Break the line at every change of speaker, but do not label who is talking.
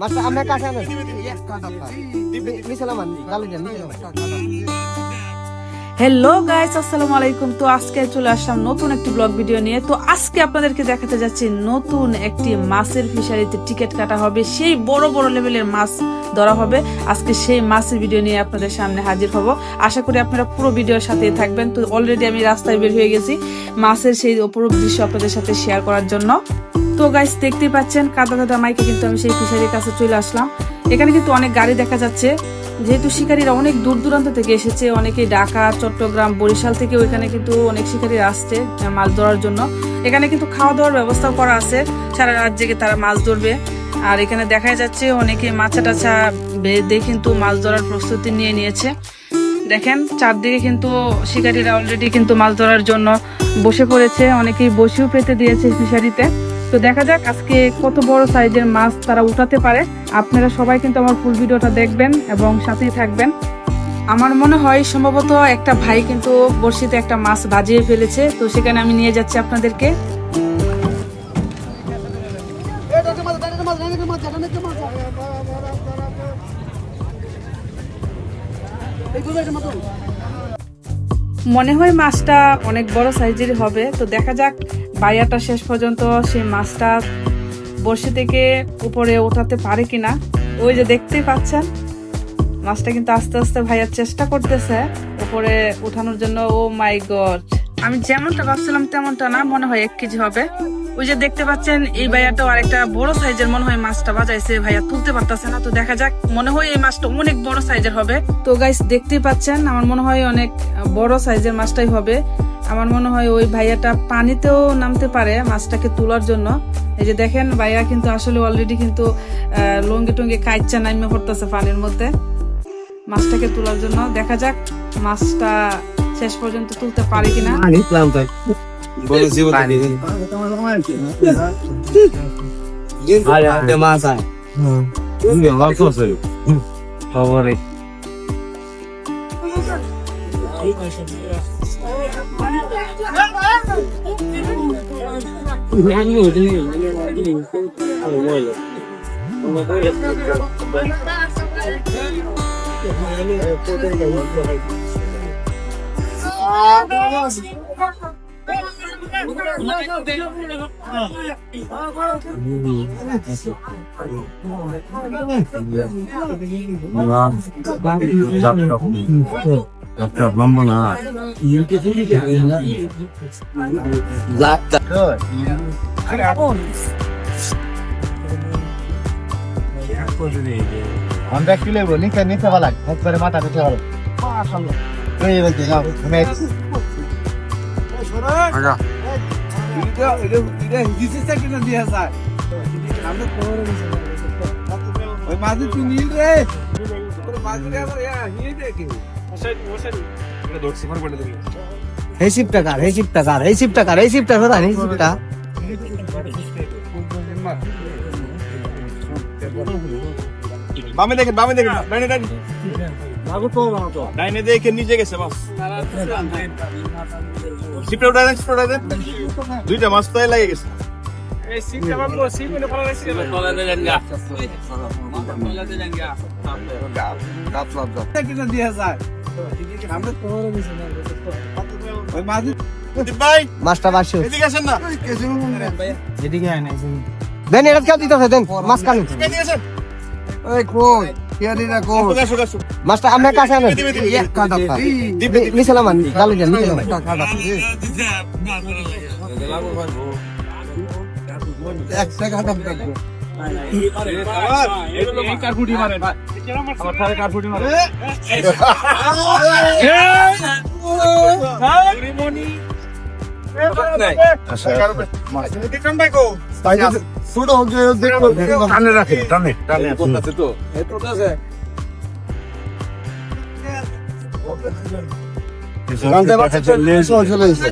Master আপনার কাছে আনেন। নিচে নামান গালি দেন
হ্যালো গাইস আসসালামু আলাইকুম। তো আজকে চলে আসলাম নতুন একটি ব্লগ ভিডিও নিয়ে। তো আজকে আপনাদেরকে দেখাতে যাচ্ছি নতুন একটি মাছের ফিশারিতে টিকিট কাটা হবে। সেই বড় বড় লেভেলের মাছ ধরা হবে। আজকে সেই মাছের ভিডিও নিয়ে আপনাদের সামনে হাজির হব। আশা করি আপনারা পুরো ভিডিওর সাথে থাকবেন। তো অলরেডি আমি রাস্তায় বের হয়ে গেছি মাছের সেই অপরূপ দৃশ্য আপনাদের সাথে শেয়ার করার জন্য। তো গাইস দেখতেই পাচ্ছেন, কাদা কাদা মাইকে কিন্তু আমি সেই ফিশারির কাছে চলে আসলাম। এখানে কিন্তু অনেক গাড়ি দেখা যাচ্ছে। যেহেতু শিকারীরা অনেক দূর দূরান্ত থেকে এসেছে, অনেকেই ঢাকা, চট্টগ্রাম, বরিশাল থেকে ওইখানে কিন্তু অনেক শিকারীরা আসছে মাছ ধরার জন্য। এখানে কিন্তু খাওয়া দাওয়ার ব্যবস্থাও করা আছে। সারা রাত জেগে তারা মাছ ধরবে। আর এখানে দেখা যাচ্ছে অনেকে মাছা টাছা বেঁধে কিন্তু মাছ ধরার প্রস্তুতি নিয়ে নিয়েছে। দেখেন, চারদিকে কিন্তু শিকারীরা অলরেডি কিন্তু মাছ ধরার জন্য বসে পড়েছে। অনেকেই বসেও পেতে দিয়েছে ফিশারিতে। তো দেখা যাক আজকে কত বড় সাইজের মাছ তারা উঠাতে পারে। আপনারা সবাই কিন্তু আমার ফুল ভিডিওটা দেখবেন এবং সাথেই থাকবেন। আমার মনে হয় সম্ভবত একটা ভাই কিন্তু বড়শিতে একটা মাছ বাজিয়ে ফেলেছে, তো সেখানে আমি নিয়ে যাচ্ছি আপনাদেরকে। মনে হয় মাছটা অনেক বড় সাইজের হবে, তো দেখা যাক বাইয়াটা শেষ পর্যন্ত সেই মাছটা বসে থেকে উপরে ওঠাতে পারে কিনা, ওই যে দেখতেই পাচ্ছেন। মাছটা কিন্তু আস্তে আস্তে ভাইয়ার চেষ্টা করতেছে উপরে উঠানোর জন্য। ও মাই গড আমি যেমনটা ভাবছিলাম তেমনটা না, মনে হয় এক কেজি হবে। ওই যে দেখতে পাচ্ছেন, এই ভাইয়াটাও আরেকটা বড় সাইজের মনে হয় মাছটা বাজাইছে, ভাইয়া তুলতে পারতেছে না। তো দেখা যাক, মনে হয় এই মাছটা অনেক বড় সাইজের হবে। তো গাইস দেখতেই পাচ্ছেন, আমার মনে হয় অনেক বড় সাইজের মাছটাই হবে। আমার মনে হয় ওই ভাইয়াটা পানিতেও নামতে পারে মাছটাকে তোলার জন্য। এই যে দেখেন, ভাইয়া কিন্তু আসলে অলরেডি কিন্তু লঙ্গি টঙ্গি কাইচা নামে পড়তেছে পানির মধ্যে। মাছটাকে তোলার জন্য। দেখা যাক, মাছটা শেষ পর্যন্ত তুলতে পারে কিনা
লম্বা না
আমরা কি লেবো নিচে নিচে ভালো একবারে মাথা নিচে ভালো এই বলতে যাও ম্যাচ
আগা
এই শিপটা কার? এই শিপটা কার? এই শিপটা কার? এই শিপটা কোথায় এই শিপটা।
বামে দেখেন বামে দেখেন। ডাইনে ডাইনে ডাইনে দেখে নিচে গেছে মাছ উঠাই দেন সিপটা উঠাই দেন দুইটা মাছ তো লাগে গেছে। প্রদীপ ভাই
মাছটা বাসু
এদিকে আসেন না।
দেন এটা কেউ দিতে দেন মাছ
আসেন।
মাছটা আপনার কাছে আনেন
দিবে, দিবে, দিবে। দিবে, দিবে।
নিচে নামান গালি দেন নিচে নামান
বিক্রম ভাই কো
টানে রাখে টানে। টানে
জানতে পারছেন
চলে এসেছে।